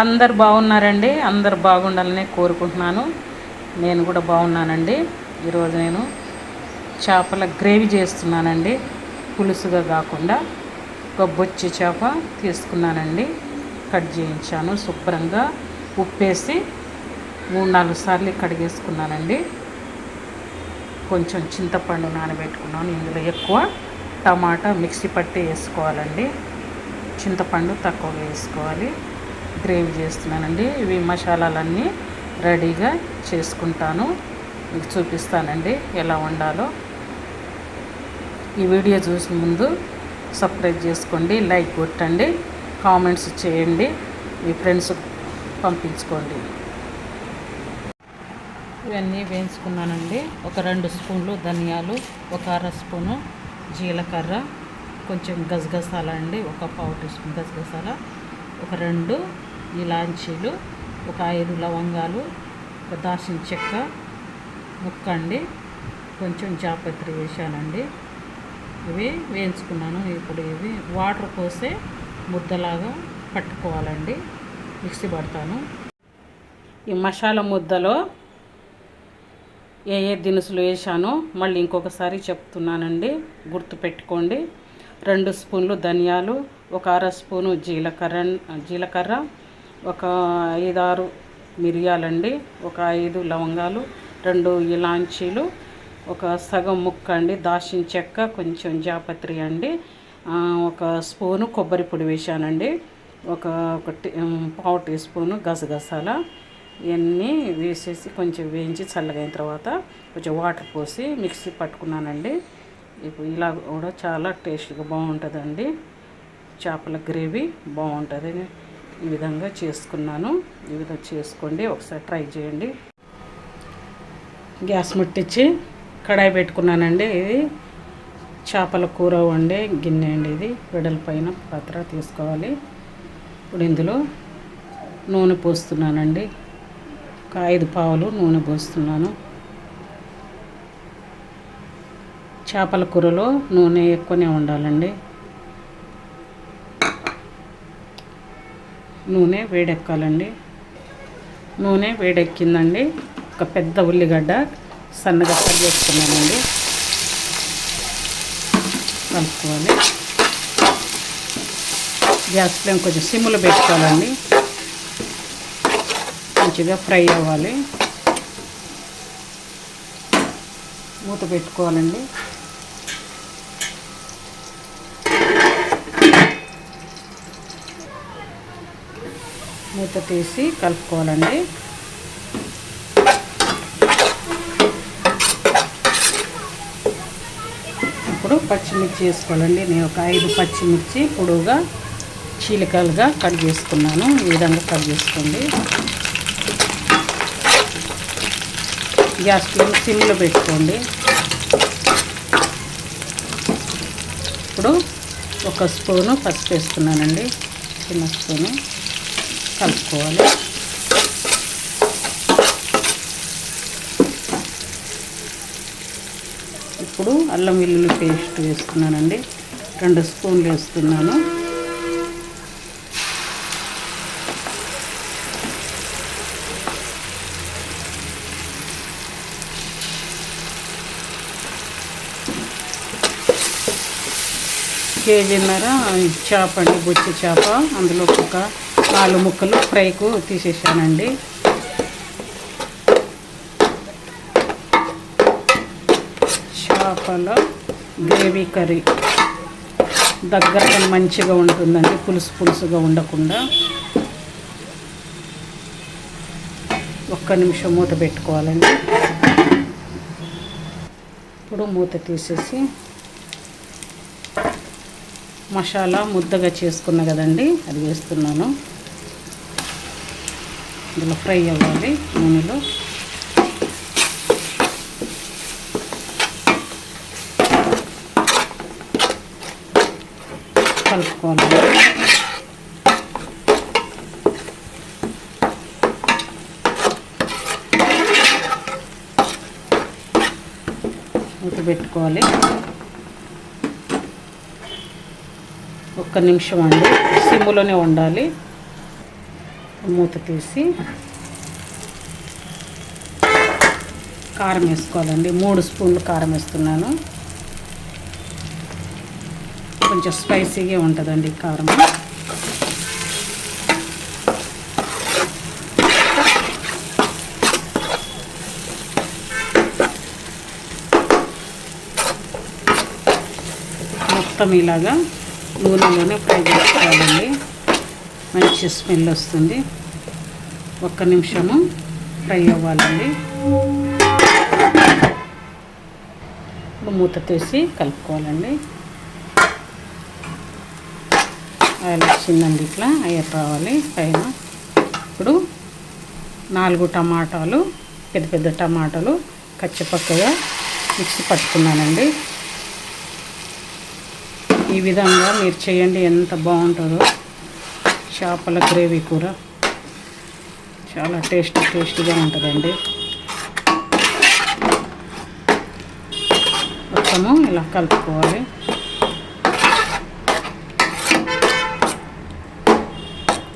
అందరు బాగున్నారండి అందరు బాగుండాలని కోరుకుంటున్నాను. నేను కూడా బాగున్నానండి. ఈరోజు నేను చేపల గ్రేవీ చేస్తున్నానండి. పులుసుగా కాకుండా ఒక బొచ్చి చేప తీసుకున్నానండి. కట్ చేయించాను శుభ్రంగా ఉప్పేసి మూడు నాలుగు సార్లు కడిగేసుకున్నానండి. కొంచెం చింతపండు నానబెట్టుకున్నాను. ఇందులో ఎక్కువ టమాటా మిక్సీ పట్టి వేసుకోవాలండి. చింతపండు తక్కువగా వేసుకోవాలి. గ్రేవీ చేస్తున్నానండి. ఇవి మసాలాలన్నీ రెడీగా చేసుకుంటాను. మీకు చూపిస్తానండి ఎలా వండాలో. ఈ వీడియో చూసిన ముందు సబ్స్క్రైబ్ చేసుకోండి లైక్ కొట్టండి కామెంట్స్ చేయండి మీ ఫ్రెండ్స్ పంపించుకోండి. ఇవన్నీ వేయించుకున్నానండి. ఒక రెండు స్పూన్లు ధనియాలు ఒక అర స్పూను జీలకర్ర కొంచెం గసగసాల అండి ఒక పావు టీ స్పూన్ గసగసాల ఒక రెండు ఇలాంచీలు ఒక ఐదు లవంగాలు ఒక దాల్చిన చెక్క ముక్కండి. కొంచెం జాపత్రి వేసానండి ఇవి వేయించుకున్నాను. ఇప్పుడు ఇవి వాటర్ పోసే ముద్దలాగా పట్టుకోవాలండి. మిక్సీ పడతాను. ఈ మసాలా ముద్దలో ఏ ఏ దినుసులు వేసానో మళ్ళీ ఇంకొకసారి చెప్తున్నానండి. గుర్తుపెట్టుకోండి రెండు స్పూన్లు ధనియాలు ఒక అర స్పూను జీలకర్ర జీలకర్ర ఒక ఐదారు మిరియాలండి ఒక ఐదు లవంగాలు రెండు ఇలాంచీలు ఒక సగం ముక్క అండి దాచిన చెక్క కొంచెం జాపత్రి అండి. ఒక స్పూను కొబ్బరి పొడి వేసానండి ఒక ఒకటి పావు టీ స్పూను గసగసాల. ఇవన్నీ వేసేసి కొంచెం వేయించి చల్లగైన తర్వాత కొంచెం వాటర్ పోసి మిక్సీ పట్టుకున్నానండి. ఇప్పుడు ఇలా కూడా చాలా టేస్ట్గా బాగుంటుందండి. చేపల గ్రేవీ బాగుంటుంది. ఈ విధంగా చేసుకున్నాను. ఈ విధంగా చేసుకోండి. ఒకసారి ట్రై చేయండి. గ్యాస్ ముట్టించి కడాయి పెట్టుకున్నానండి. ఇది చేపల కూర వండే గిన్నె అండి ఇది. వెడల్ పైన పాత్ర తీసుకోవాలి. ఇప్పుడు ఇందులో నూనె పోస్తున్నానండి. ఒక ఐదు పావులు నూనె పోస్తున్నాను. చేపల కూరలో నూనె ఎక్కువనే ఉండాలండి. నూనె వేడెక్కాలండి. నూనె వేడెక్కిందండి. ఒక పెద్ద ఉల్లిగడ్డ సన్నగా కట్ చేసుకున్నానండి. కలుపుకోవాలి. గ్యాస్ ఫ్లేమ్ కొంచెం సిమ్లో పెట్టుకోవాలండి. మంచిగా ఫ్రై అవ్వాలి. మూత పెట్టుకోవాలండి. మూత తీసి కలుపుకోవాలండి. ఇప్పుడు పచ్చిమిర్చి వేసుకోవాలండి. నేను ఒక ఐదు పచ్చిమిర్చి పొడువుగా చీలికలుగా కట్ చేసుకున్నాను. ఈ విధంగా కట్ చేసుకోండి. గ్యాస్ ఫ్లేమ్ సిమ్లో పెట్టుకోండి. ఇప్పుడు ఒక స్పూను పసుపు వేసుకున్నానండి. చిన్న స్పూను. కలుపుకోవాలి. ఇప్పుడు అల్లం వెల్లుల్లి పేస్ట్ వేస్తున్నానండి రెండు స్పూన్లు వేస్తున్నాను. కేజీన్నర చేప అండి బొచ్చి చేప. అందులో ఒక నాలుగు ముక్కలు ఫ్రైకు తీసేసానండి. చేపల గ్రేవీ కర్రీ. దగ్గర మంచిగా ఉంటుందండి పులుసు పులుసుగా ఉండకుండా. ఒక్క నిమిషం మూత పెట్టుకోవాలండి. ఇప్పుడు మూత తీసేసి మసాలా ముద్దగా చేసుకున్న కదండి అది వేస్తున్నాను. ఇందులో ఫ్రై అవ్వాలి నూనెలో. కలుపుకోవాలి. పెట్టుకోవాలి. ఒక్క నిమిషం అండి సిమ్లోనే ఉండాలి. మూత తీసి కారం వేసుకోవాలండి. మూడు స్పూన్లు కారం వేస్తున్నాను. కొంచెం స్పైసీగా ఉంటుందండి కారం. మొత్తం ఇలాగా నూనెలోనే ఫ్రై చేసుకోవాలండి. మంచి స్మెల్ వస్తుంది. ఒక్క నిమిషము ఫ్రై అవ్వాలండి. ఇప్పుడు మూత తీసి కలుపుకోవాలండి. ఆయిల్ వచ్చిందండి ఇట్లా అయ్యర్ రావాలి పైన. ఇప్పుడు నాలుగు టమాటాలు పెద్ద పెద్ద టమాటాలు కచ్చిపక్కగా మిక్సీ పట్టుకున్నానండి. ఈ విధంగా మీరు చేయండి ఎంత బాగుంటుందో. చేపల గ్రేవీ కూర. చాలా టేస్ట్ టేస్టీగా ఉంటుందండి. మొత్తము ఇలా కలుపుకోవాలి.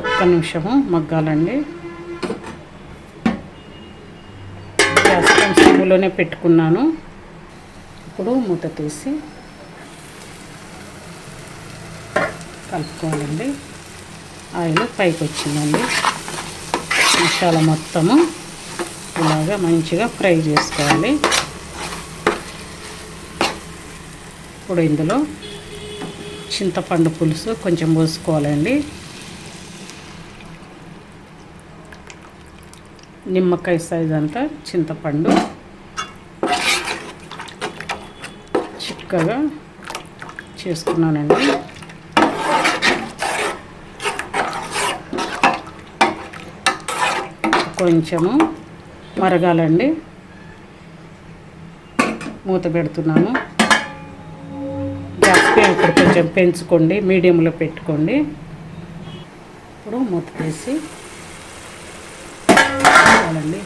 ఒక్క నిమిషము మగ్గాలండి. గ్యాస్ సిమ్లోనే పెట్టుకున్నాను. ఇప్పుడు మూత తీసి కలుపుకోవాలండి. ఆయిల్ పైకి వచ్చిందండి మసాలా మొత్తము ఇలాగా మంచిగా ఫ్రై చేసుకోవాలి. ఇప్పుడు ఇందులో చింతపండు పులుసు కొంచెం పోసుకోవాలండి. నిమ్మకాయ సైజ్ అంతా చింతపండు చిక్కగా చేసుకున్నానండి. కొంచెము మరగాలండి. మూత పెడుతున్నాను. గ్యాస్ ఫ్లేమ్ ఇప్పుడు కొంచెం పెంచుకోండి మీడియంలో పెట్టుకోండి. ఇప్పుడు మూత తీసి చాలండి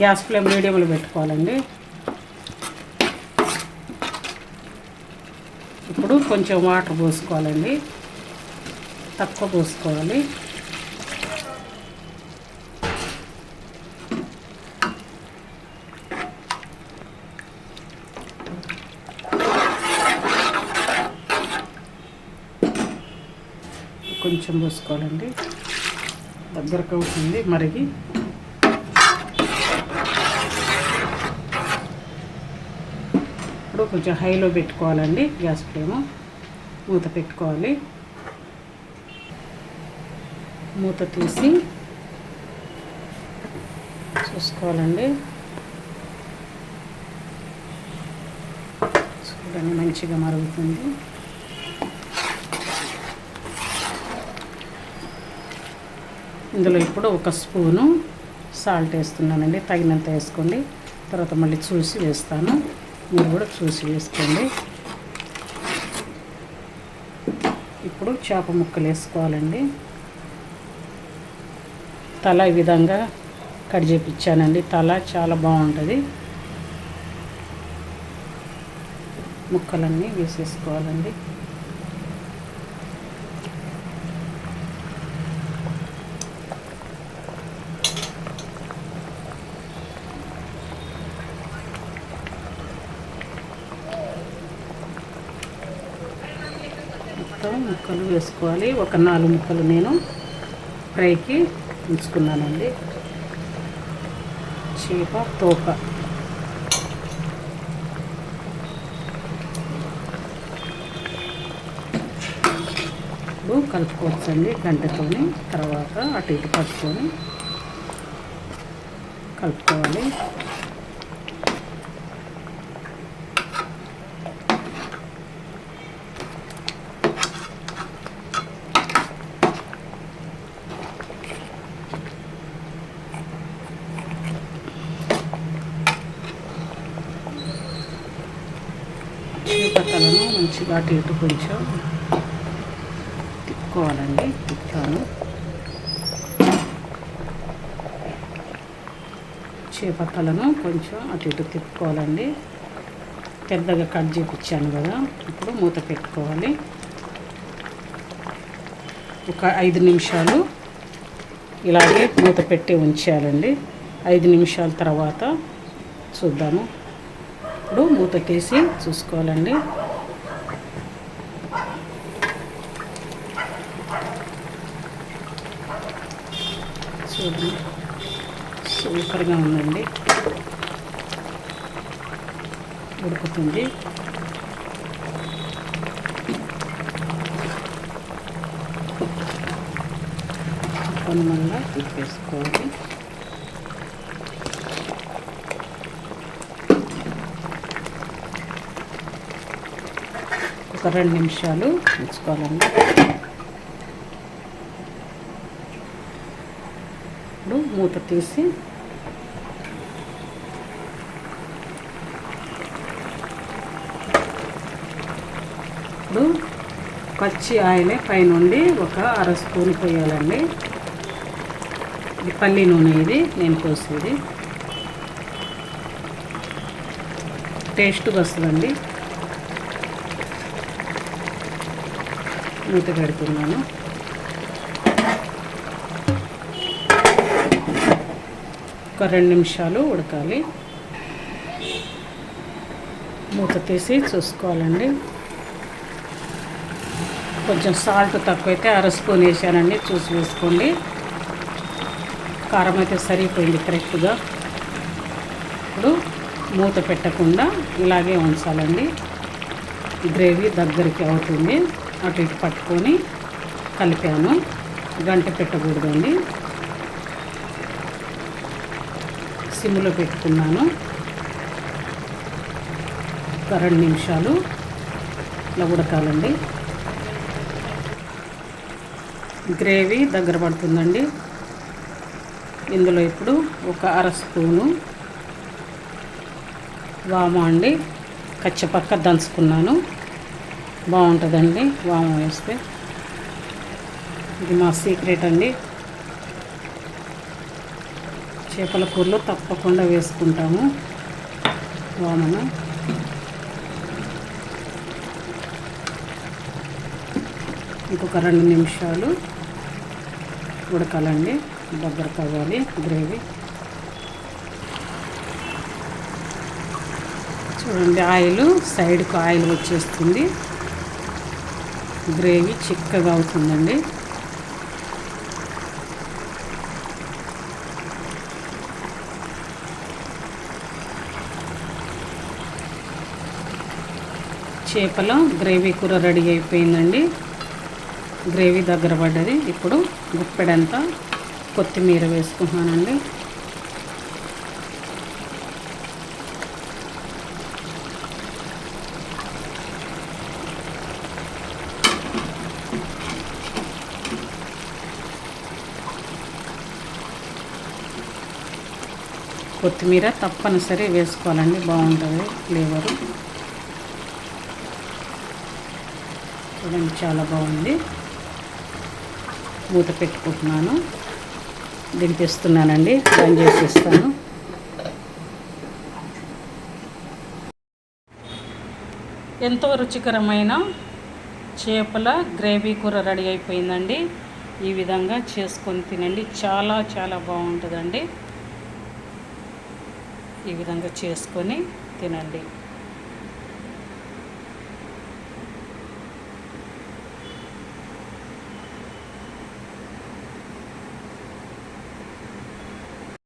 గ్యాస్ ఫ్లేమ్ మీడియంలో పెట్టుకోవాలండి. ఇప్పుడు కొంచెం వాటర్ పోసుకోవాలండి. తక్కువ పోసుకోవాలి. కొంచెం పోసుకోవాలండి. దగ్గరకు అవుతుంది మరిగి. ఉన్నప్పుడు కొంచెం హైలో పెట్టుకోవాలండి. గ్యాస్ ఫ్లేమ్ మూత పెట్టుకోవాలి. మూత తీసి చూసుకోవాలండి. చూడండి మంచిగా మరుగుతుంది. ఇందులో ఇప్పుడు ఒక స్పూను సాల్ట్ వేస్తున్నానండి. తగినంత వేసుకోండి. తర్వాత మళ్ళీ చూసి వేస్తాను. మీరు కూడా చూసి వేసుకోండి. ఇప్పుడు చేప ముక్కలు వేసుకోవాలండి. తల ఈ విధంగా కట్ చేపించానండి. తల చాలా బాగుంటుంది. ముక్కలన్నీ వేసేసుకోవాలండి. మొత్తం ముక్కలు వేసుకోవాలి. ఒక నాలుగు ముక్కలు నేను ఫ్రైకి ఉంచుకున్నానండి. చేప తోక. ఇప్పుడు కలుపుకోవచ్చండి గంటతోని తర్వాత అటు ఇటు పట్టుకొని కలుపుకోవాలి. పక్కలను మంచిగా అటు ఇటు కొంచెం తిప్పుకోవాలండి తిప్పాను చేపట్టలను కొంచెం అటు ఇటు తిప్పుకోవాలండి. పెద్దగా కట్ చేపించాను కదా ఇప్పుడు మూత పెట్టుకోవాలి. ఒక ఐదు నిమిషాలు ఇలాగే మూత పెట్టి ఉంచాలండి. ఐదు నిమిషాల తర్వాత చూద్దాము. ఇప్పుడు మూత తీసి చూసుకోవాలండి. చూడండి. సూపర్గా ఉందండి. ఉడుకుతుంది. చికెన్ వల్ల తిప్పేసుకోవాలి. ఒక రెండు నిమిషాలు ఉంచుకోవాలండి. ఇప్పుడు మూత తీసి ఇప్పుడు పచ్చి ఆయిలే పైనుండి ఒక అర స్పూన్ పోయాలండి. ఇది పల్లి నూనె ఇది నేను పోసేది. టేస్ట్గా వస్తుందండి. మూత పెడుతున్నాను ఒక రెండు నిమిషాలు ఉడకాలి. మూత తీసి చూసుకోవాలండి. కొంచెం సాల్ట్ తక్కువైతే అర స్పూన్ వేసానండి చూసి వేసుకోండి. కారం అయితే సరిపోయింది కరెక్ట్గా. ఇప్పుడు మూత పెట్టకుండా ఇలాగే ఉంచాలండి. గ్రేవీ దగ్గరికి అవుతుంది. అటు ఇటు పట్టుకొని కలిపాను. గంట పెట్టకూడదండి. సిమ్లో పెట్టుకున్నాను. ఒక రెండు నిమిషాలు ఇలా ఉడకాలండి గ్రేవీ దగ్గర పడుతుందండి. ఇందులో ఇప్పుడు ఒక అర స్పూను వామ అండి. కచ్చపక్క దంచుకున్నాను. బాగుంటుందండి. వాము వేస్తే. ఇది మా సీక్రెట్ అండి. చేపల కూరలో తప్పకుండా వేసుకుంటాము వామను. ఇంకొక రెండు నిమిషాలు ఉడకాలండి. దగ్గర కావాలి గ్రేవీ. చూడండి ఆయిల్ సైడ్కు ఆయిల్ వచ్చేస్తుంది. గ్రేవీ చిక్కగా అవుతుందండి. చేపల గ్రేవీ కూర రెడీ అయిపోయిందండి. గ్రేవీ దగ్గర పడ్డది. ఇప్పుడు గుప్పెడంతా కొత్తిమీర వేసుకుంటున్నానండి. కొత్తిమీర తప్పనిసరి వేసుకోవాలండి. బాగుంటుంది ఫ్లేవరు. చూడండి చాలా బాగుంది. మూత పెట్టుకుంటున్నాను. దింపిస్తున్నానండి బంద్ చేసేస్తాను ఎంతో రుచికరమైన చేపల గ్రేవీ కూర రెడీ అయిపోయిందండి. ఈ విధంగా చేసుకొని తినండి. చాలా చాలా బాగుంటుందండి. ఈ విధంగా చేసుకొని తినండి.